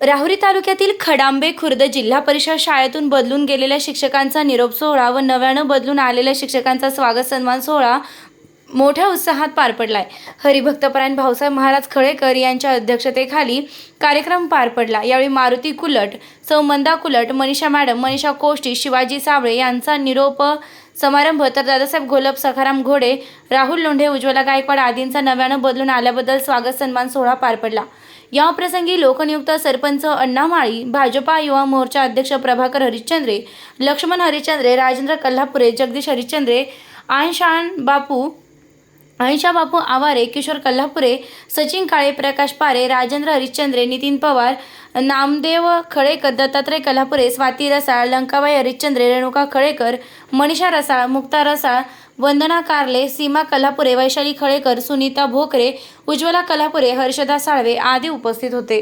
राहुरी तालुक्यातील खडांबे खुर्द जिल्हा परिषद शाळेतून बदलून गेलेल्या शिक्षकांचा निरोप सोहळा व नव्यानं बदलून आलेल्या शिक्षकांचा स्वागत सन्मान सोहळा मोठ्या उत्साहात पार पडलाय. हरिभक्तपरायण भाऊसाहेब महाराज खळेकर यांच्या अध्यक्षतेखाली कार्यक्रम पार पडला. यावेळी मारुती कुलट सौ मंदा कुलट मनीषा मॅडम मनीषा कोष्टी शिवाजी साबळे यांचा निरोप समारंभ तर दादासाहेब घोलप सखाराम घोडे राहुल लोंढे उज्ज्वला गायकवाड आदींचा नव्यानं बदलून आल्याबद्दल स्वागत सन्मान सोहळा पार पडला. या प्रसंगी लोकनियुक्त सरपंच अण्णा माळी भाजपा युवा मोर्चा अध्यक्ष प्रभाकर हरिश्चंद्रे लक्ष्मण हरिश्चंद्रे राजेंद्र कल्हापुरे जगदीश हरिश्चंद्रे आयशान बापू अहिंशा बापू आवारे किशोर कल्हापुरे सचिन काळे प्रकाश पारे राजेंद्र हरिश्चंद्रे नितीन पवार नामदेव खळेकर दत्तात्रय कल्हापुरे स्वाती रसाळ लंकाबाई हरिश्चंद्रे रेणुका खळेकर मनीषा रसाळ मुक्ता रसाळ वंदना कारले सीमा कल्हापुरे वैशाली खळेकर सुनीता भोकरे उज्ज्वला कल्हापुरे हर्षदा साळवे आदी उपस्थित होते.